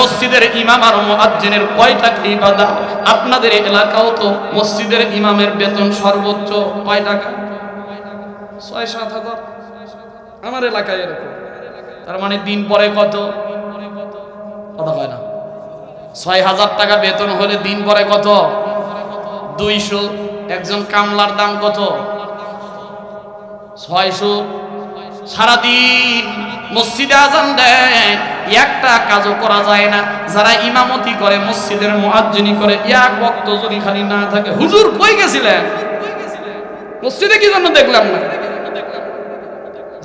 মসজিদের ইমাম আর মুয়াজ্জিনের কয়টা কি বাধা আপনাদের এলাকাও তো মসজিদের ইমামের বেতন সর্বোচ্চ কয় টাকা? ছয়, সাত হাজার। আমার এলাকায় এরকম। তার মানে দিন পরে কত? কথা কয় না। ছয় হাজার টাকা বেতন হলে দিন পরে কত? দুইশো। একজন কামলার দাম কত? ছয়শো। সারাদিন মসজিদে আজান দেয়, একটা কাজও করা যায় না। যারা ইমামতি করে, মসজিদের মুয়াজ্জিনি করে, এক বক্ত যদি খালি না থাকে, হুজুর কই গেছিলেন? মসজিদে কি জন্য দেখলাম না?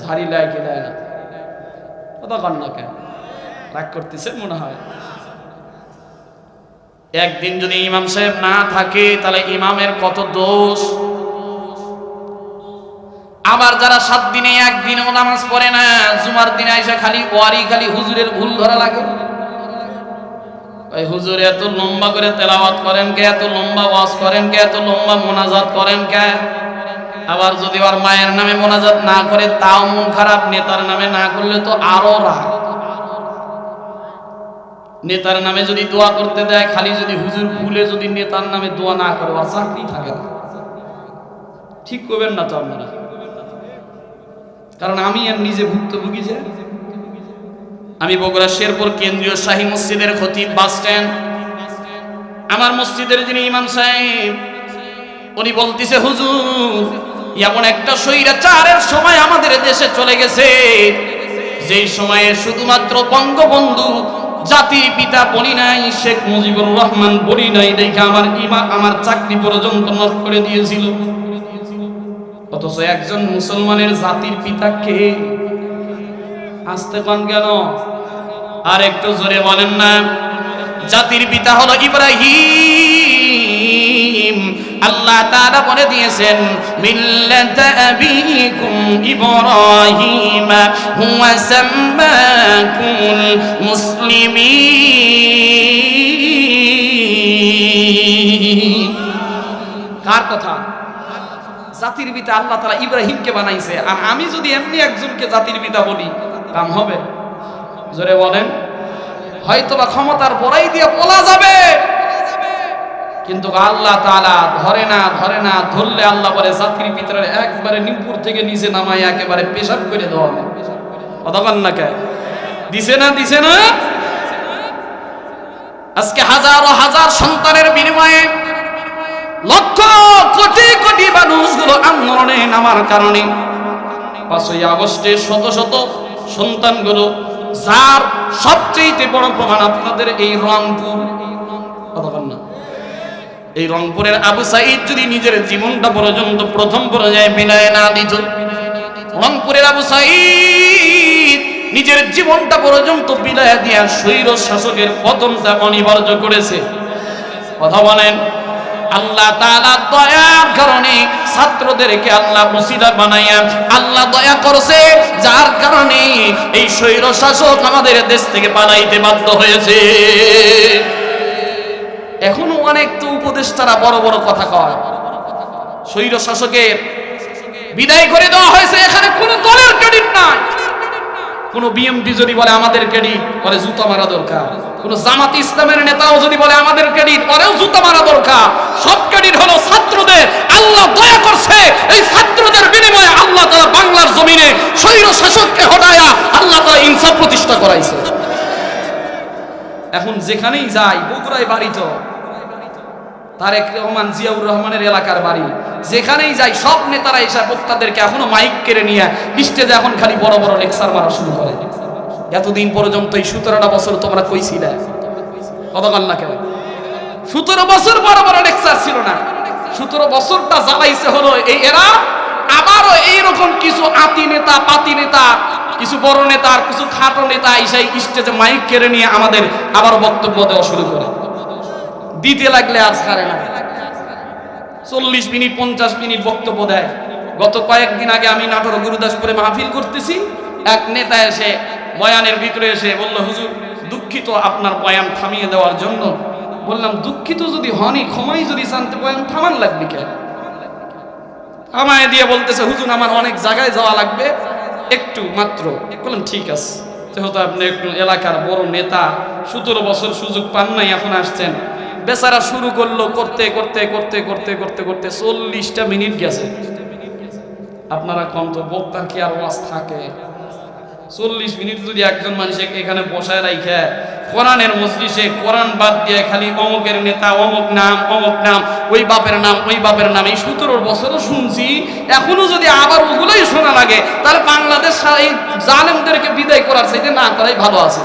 ঝাড়ি কি দেয় না? কথা কন কেন? রাগ করতেছে মনে হয়। একদিন যদি ইমাম সাহেব না থাকে, তাহলে ইমামের কত দোষ? আবার যারা সাত দিনে একদিনও নামাজ পড়ে না, জুমার দিনে এসে খালি ওয়ারি, খালি হুজুরের ভুল ধরা লাগে। হুজুর এত লম্বা করে তেলাওয়াত করেন কে, এত লম্বা ওয়াজ করেন কে, এত লম্বা মোনাজাত করেন কে? আবার যদি মায়ের নামে মোনাজাত না করে, তাও মন খারাপ, নেতার নামে না করলে তো আরও রাগ। নেতার নামে যদি দোয়া করতে দেয়, খালি যদি হুজুর ভুলে যদি নেতার নামে দোয়া না করে চাকরি থাকে না। ঠিক করবেন না তো আপনারা? কারণ আমি আর নিজে ভুক্তভোগী যে। আমি বগুড়া শেরপুর কেন্দ্রীয় শাহী মসজিদের খতিব বাস স্ট্যান্ড। আমার মসজিদের যিনি ইমাম সাহেব, উনি বলতিছে, হুজুর, এমন একটা স্বৈরাচারের সময় আমাদের দেশে চলে গেছে। যেই সময়ে শুধুমাত্র বঙ্গবন্ধু জাতির পিতা বলি নাই, শেখ মুজিবুর রহমান বলি নাই, দেখে আমার ইমা আমার চাকরি পর্যন্ত নষ্ট করে দিয়েছিল। অথচ একজন মুসলমানের জাতির পিতা কে? আসতে পান কেন? আর একটু জোরে বলেন না। জাতির পিতা হলো ইব্রাহিম। আল্লাহ তাআলা বলে দিয়েছেন, মিল্লাত আবিকুম ইব্রাহিম, হুয়া সাম্মাকুল মুসলিমিন। কার কথা? জাতির পিতা আল্লাহ তারা ইব্রাহিমকে বানাইছে। আর আমি যদি এমনি একজনকে জাতির পিতা বলি, কাম হবে? জোরে বলেন। হয়তো বা ক্ষমতার বড়াই দিয়ে বলা যাবে। কিন্তু আল্লাহ তাআলা ধরে না ধরে না, ধরলে আল্লাহ বলে, জাতির পিতার একবারে নিপুর থেকে নিচে নামায়, একেবারে পেশাব করে দেওয়া হবে। না কে দিছে না দিছে না? আজকে হাজারো হাজার সন্তানের বিনিময়ে লক্ষ মানুষগুলো আন্দোলনে নামার কারণে পাঁচই আগস্টে শত শত সন্তানগুলো, যার সবচেয়ে বড় প্রমাণ আপনাদের এই রংপুর। এই রংপুরের আবু সাইদ যদি নিজের জীবনটা পর্যন্ত প্রথম পর্যায়ে বিনয় না দিত, রংপুরের আবু সাইদ নিজের জীবনটা পর্যন্ত বিদায় দিয়া স্বৈর শাসকের পতনটা অনিবার্য করেছে। কথা বলেন আল্লাহ তাআলা দয়ার কারণে ছাত্রদেরকে আল্লাহ মুসিদা বানাইয়া আল্লাহ দয়া করছে, যার কারণে এই স্বৈর শাসক আমাদের দেশ থেকে পালাইতে বাধ্য হয়েছে। এখনও অনেক তো উপদেষ্টারা বড় বড় কথা কয়। স্বৈর শাসকের বিদায় করে দেওয়া হয়েছে, এখানে কোনো দলের ক্রেডিট নাই। কোন বিএমপি যদি বলে আমাদের ক্রেডিট পরে জুতা মারা দরকার। কোন জামাত ইসলামের নেতাও যদি বলে আমাদের ক্রেডিট পরেও জুতা মারা দরকার। সব ক্রেডিট হলো ছাত্রদের, আল্লাহ দয়া করছে, এই ছাত্রদের বিনিময়ে আল্লাহ তারা বাংলার জমিনে স্বৈর শাসককে হটায়া আল্লাহ তারা ইনসাফ প্রতিষ্ঠা করাইছে। এখন যেখানেই যাই, বগুড়ায় বাড়ি তো তারেক রহমান জিয়াউর রহমানের এলাকার বাড়ি। যেখানেই যাই, সব নেতারা এসে বক্তাদেরকে এখনও মাইক কেড়ে নিয়ে স্টেজে এখন খালি বড় বড় লেকচার মারা শুরু করে। এতদিন পর্যন্ত এই সতেরোটা বছর তোমরা কইছিলে। কতকাল না কেন? সতেরো বছর বড় বড় লেকচার ছিল না। সতেরো বছরটা জ্বালাইছে হলো এই এরা। আবারও এইরকম কিছু আতি নেতা, পাতি নেতা, কিছু বড় নেতা আর কিছু খাটো নেতা এসে স্টেজে মাইক কেড়ে নিয়ে আমাদের আবার বক্তব্য দেওয়া শুরু করে। দিতে লাগলে আর ছাড়ে না। চল্লিশ মিনিট, পঞ্চাশ মিনিট বক্তব্য দেয়। গত কয়েকদিন আগে আমি নাটোর গুরুদাসপুরে মাহফিল করতেছি। এক নেতা এসে বয়ানের ভিতরে এসে বলল, হুজুর, দুঃখিত আপনার বয়ান থামিয়ে দেওয়ার জন্য। বললাম, দুঃখিত যদি হনই, ক্ষমাই যদি শান্তি বয়ান থামান লাগবে কেন আমায় দিয়ে বলতেছে, হুজুর, আমার অনেক জায়গায় যাওয়া লাগবে। একটু মাত্র। বললাম, ঠিক আছে। যেহেতু আপনি একটু এলাকার বড় নেতা, সতেরো বছর সুযোগ পান নাই, এখন আসছেন। বেচারা শুরু করল করতে করতে করতে করতে করতে করতে চল্লিশটা মিনিট গেছে। আপনারা কম তো, বক্তার কি আর ওয়াজ থাকে? চল্লিশ মিনিট যদি একজন মানুষকে এখানে বসায় রাখে কোরআনের মজলিসে কোরআন বাদ দিয়ে খালি অমকের নেতা, অমক নাম অমক নাম, ওই বাপের নাম, ওই বাপের নাম, এই সতেরো বছরও শুনছি, এখনও যদি আবার ওগুলোই শোনা লাগে, তাহলে বাংলাদেশ এই জালেমদেরকে বিদায় করার চাইতে না করাই ভালো আছে।